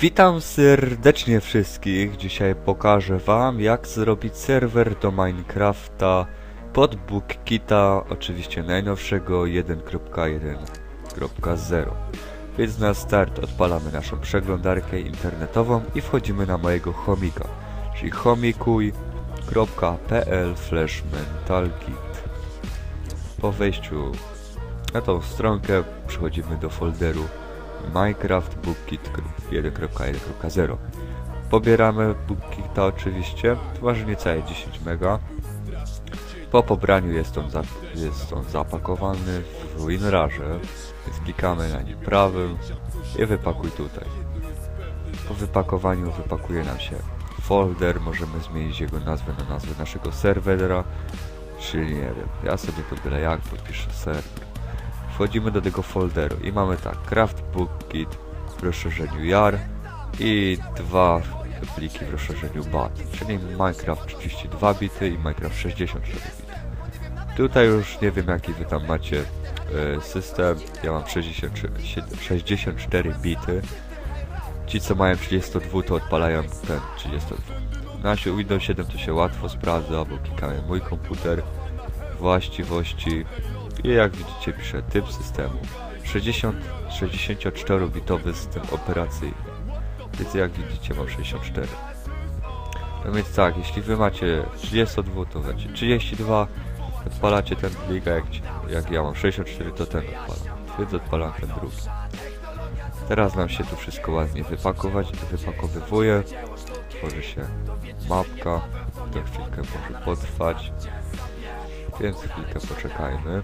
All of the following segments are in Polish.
Witam serdecznie wszystkich. Dzisiaj pokażę wam jak zrobić serwer do Minecrafta pod BookKita, oczywiście najnowszego 1.1.0. Więc na start odpalamy naszą przeglądarkę internetową i wchodzimy na mojego chomika, czyli chomikuj.pl mentalkit. Po wejściu na tą stronkę przechodzimy do folderu Minecraft BookKit 1.1.0 Pobieramy BookKita oczywiście, waży niecałe 10 MB. Po pobraniu jest on, za, jest on zapakowany w WinRarze, więc klikamy na nim prawym i wypakuj tutaj. Po wypakowaniu wypakuje nam się folder, możemy zmienić jego nazwę na nazwę naszego serwera, czyli nie wiem, ja sobie byle jak podpiszę serwer. Wchodzimy do tego folderu i mamy tak, Craft Book w rozszerzeniu JAR i dwa pliki w rozszerzeniu BAT, czyli Minecraft 32 bity i Minecraft 64 bity. Tutaj już nie wiem jaki wy tam macie e, system, ja mam 63, 64 bity. Ci co mają 32 to odpalają ten 32. Na Windows 7 to się łatwo sprawdza, bo klikamy mój komputer, właściwości, i jak widzicie piszę typ systemu 60, 64-bitowy system operacyjny. Więc jak widzicie mam 64. No więc tak, jeśli wy macie 32 to macie 32, odpalacie ten plik, jak, jak ja mam 64 to ten odpalam. Więc odpalam ten drugi. Teraz nam się tu wszystko ładnie wypakować, wypakowywuje. Tworzy się mapka, to chwilkę może potrwać. Więc chwilkę poczekajmy.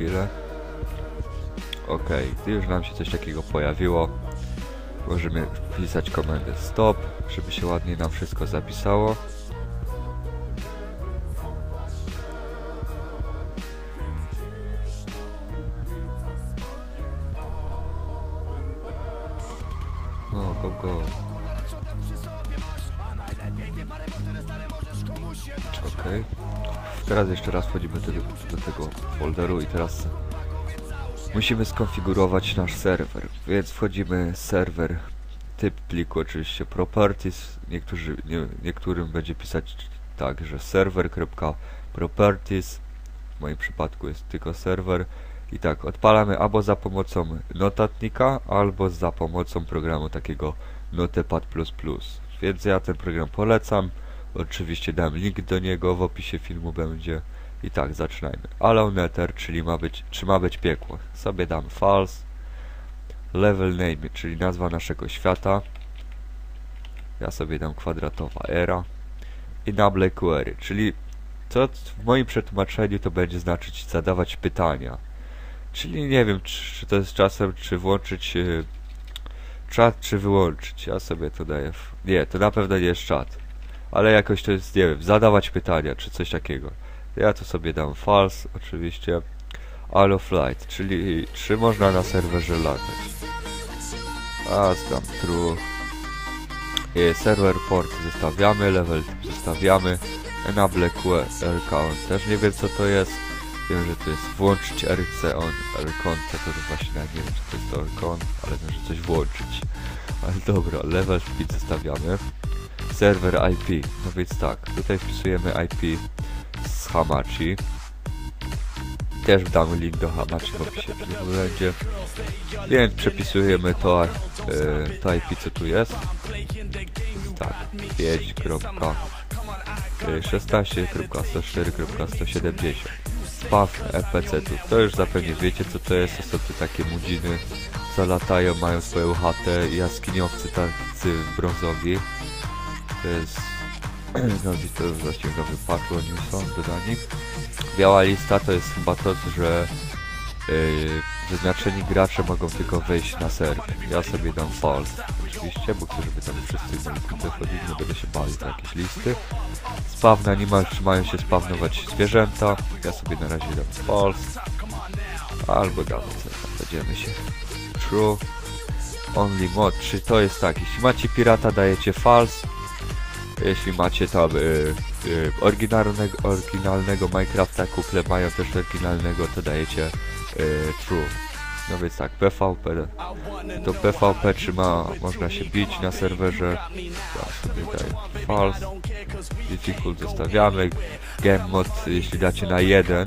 Chwilę. Ok, już nam się coś takiego pojawiło, możemy wpisać komendę stop, żeby się ładnie nam wszystko zapisało. No, go, go. Okej. Teraz jeszcze raz wchodzimy do, do tego folderu i teraz musimy skonfigurować nasz serwer. Więc wchodzimy serwer, typ pliku oczywiście properties. Niektórzy, nie, niektórym będzie pisać tak, że server.properties. W moim przypadku jest tylko serwer. I tak, odpalamy albo za pomocą notatnika, albo za pomocą programu takiego Notepad++. Więc ja ten program polecam. Oczywiście dam link do niego, w opisie filmu będzie. I tak, zaczynajmy. Allow Nether, czyli ma być, czy ma być piekło. Sobie dam false. Level name, czyli nazwa naszego świata. Ja sobie dam kwadratowa era. Enable query, czyli co w moim przetłumaczeniu to będzie znaczyć zadawać pytania. Czyli nie wiem, czy, to jest czasem, czy włączyć yy, czat, czy wyłączyć. Ja sobie to daję. W... Nie, to na pewno nie jest czat. Ale jakoś to jest, nie wiem, zadawać pytania, czy coś takiego. Ja to sobie dam false, oczywiście. All of flight, czyli czy można na serwerze latać. A, dam true. I server port zostawiamy, level typ zostawiamy. Enable QR count, też nie wiem co to jest. Wiem, że to jest włączyć RC on, RCon, to, to właśnie nie wiem co to jest RCon, ale wiem, że coś włączyć. Ale dobra, level speed zostawiamy. Serwer IP, no więc tak, tutaj wpisujemy IP z Hamachi. Też damy link do Hamachi w opisie będzie. Więc przepisujemy to, e, to IP co tu jest. Tak, 5.16.104.170 Spaw FPC tu. To już zapewne wiecie co to jest, to są takie mudziny, co latają, mają swoją chatę, jaskiniowcy tacy brązowi. To jest, no gdzieś to właściwie nowy patch, oni są dodani. Biała lista to jest chyba to, że yy, gracze mogą tylko wejść na serwer. Ja sobie dam false, oczywiście, bo chcę, żeby tam wszyscy wchodzili, nie będę się bawił na jakieś listy. Spawn animal, czy mają się spawnować zwierzęta. Ja sobie na razie dam false. Albo damy co będziemy się true. Only mod, czy to jest tak, jeśli macie pirata dajecie false, jeśli macie tam y, y, oryginalnego, oryginalnego Minecrafta kuple mają też oryginalnego, to dajecie y, true. No więc tak, PvP, to PvP trzyma, można się bić na serwerze, ja sobie daję false, difficult zostawiamy, game mod jeśli dacie na jeden,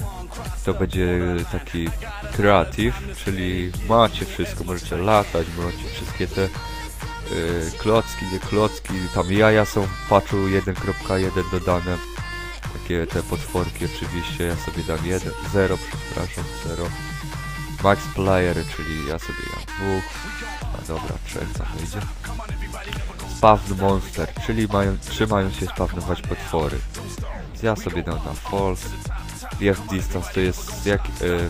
to będzie taki creative, czyli macie wszystko, możecie latać, macie wszystkie te y, klocki, nie klocki, tam jaja są w patchu 1.1 dodane, takie te potworki oczywiście, ja sobie dam 1, 0, przepraszam, 0. Max player, czyli ja sobie dam dwóch, a dobra, trzech tam wyjdzie. Spawn monster, czyli mają, trzymają się spawnować potwory. Ja sobie dam na false. Jest distance to jest jak... Y,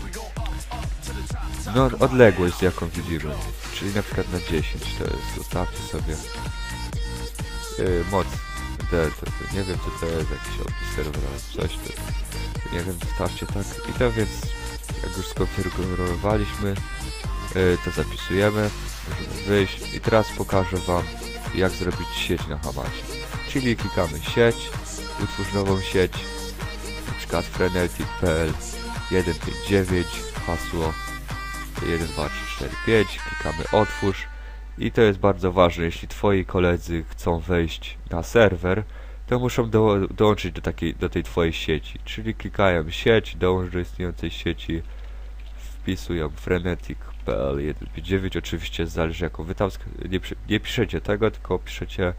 no odległość jaką widzimy. Czyli na przykład na 10 to jest, ustawcie sobie. Y, moc to nie wiem co to jest, jakiś opis serwera, coś to, nie wiem, zostawcie tak. I to więc, jak już skonfigurowaliśmy, y, to zapisujemy, możemy wyjść i teraz pokażę wam, jak zrobić sieć na Hamacie. Czyli klikamy sieć, utwórz nową sieć, na przykład frenetic.pl 159, hasło 12345, klikamy otwórz i to jest bardzo ważne, jeśli twoi koledzy chcą wejść na serwer, to muszą do, dołączyć do, takiej, do tej twojej sieci, czyli klikają sieć, dołącz do istniejącej sieci, wpisują frenetic.pl 159, oczywiście zależy jaką wy tam, nie, nie piszecie tego, tylko piszecie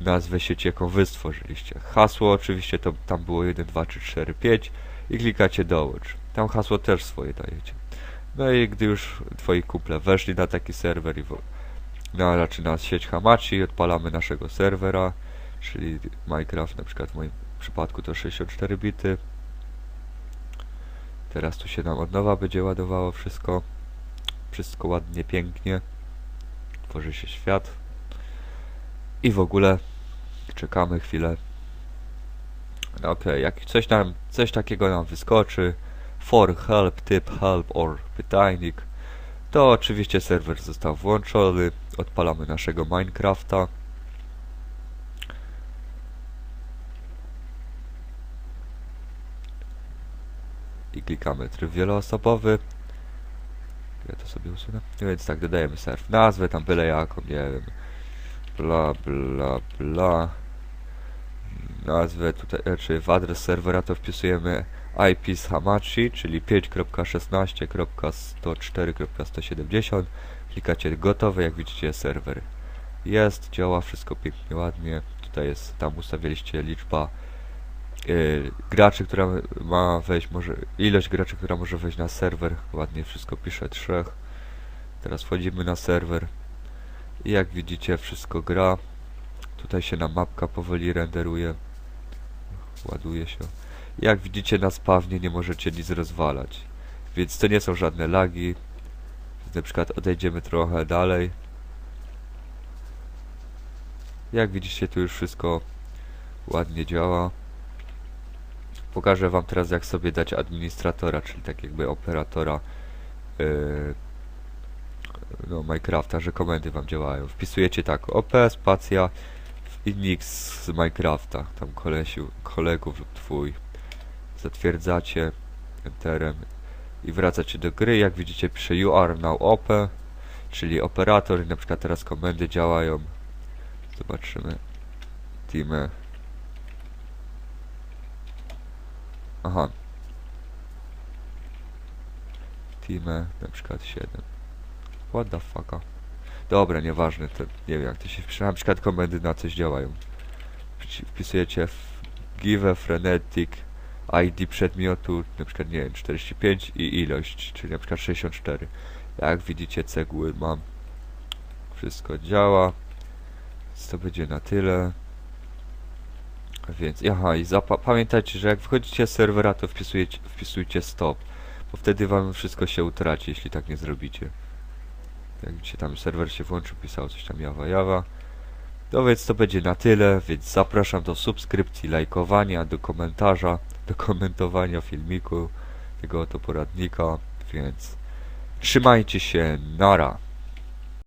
nazwę sieci, jaką wy stworzyliście. Hasło oczywiście to tam było 1, 2, 3, 4, 5 i klikacie dołącz. Tam hasło też swoje dajecie. No i gdy już twoi kuple weszli na taki serwer i na, znaczy na sieć Hamachi, odpalamy naszego serwera, czyli Minecraft na przykład w moim przypadku to 64 bity. Teraz tu się nam od nowa będzie ładowało wszystko. Wszystko ładnie, pięknie. Tworzy się świat. I w ogóle czekamy chwilę. No Okej, jak coś nam, coś takiego nam wyskoczy, for help, typ help or pytajnik, to oczywiście serwer został włączony, odpalamy naszego Minecrafta. I klikamy tryb wieloosobowy. Ja to sobie usunę. No więc tak, dodajemy serw nazwę, tam byle jaką, nie wiem. Bla, bla, bla. Nazwę tutaj, czy w adres serwera to wpisujemy IP z Hamachi, czyli 5.16.104.170. Klikacie gotowe, jak widzicie serwer jest, działa wszystko pięknie, ładnie. Tutaj jest, tam ustawiliście liczba yy, graczy, która ma wejść, może ilość graczy, która może wejść na serwer. Ładnie wszystko pisze, trzech. Teraz wchodzimy na serwer i jak widzicie wszystko gra. Tutaj się nam mapka powoli renderuje. Ładuje się. Jak widzicie na spawnie nie możecie nic rozwalać. Więc to nie są żadne lagi. Na przykład odejdziemy trochę dalej. Jak widzicie tu już wszystko ładnie działa. Pokażę wam teraz jak sobie dać administratora, czyli tak jakby operatora yy, no, Minecrafta, że komendy wam działają. Wpisujecie tak OP, spacja i nix z Minecrafta, tam kolesiu, kolegów lub twój. Zatwierdzacie enterem i wracacie do gry. Jak widzicie pisze you are now OP, czyli operator i na przykład teraz komendy działają. Zobaczymy. Teamy. Aha. Teamy na przykład 7. What the fucka. Dobra, nieważne, to nie wiem jak to się wpisze. Na przykład komendy na coś działają. Wpisujecie give frenetic ID przedmiotu, na przykład nie wiem, 45 i ilość, czyli na przykład 64. Jak widzicie cegły mam. Wszystko działa. Więc to będzie na tyle. Więc, aha, i pamiętajcie, że jak wychodzicie z serwera, to wpisujecie, wpisujcie stop. Bo wtedy wam wszystko się utraci, jeśli tak nie zrobicie. Jak widzicie, tam serwer się włączył, pisał coś tam jawa jawa. No więc to będzie na tyle, więc zapraszam do subskrypcji, lajkowania, do komentarza, do komentowania filmiku tego oto poradnika, więc trzymajcie się, nara.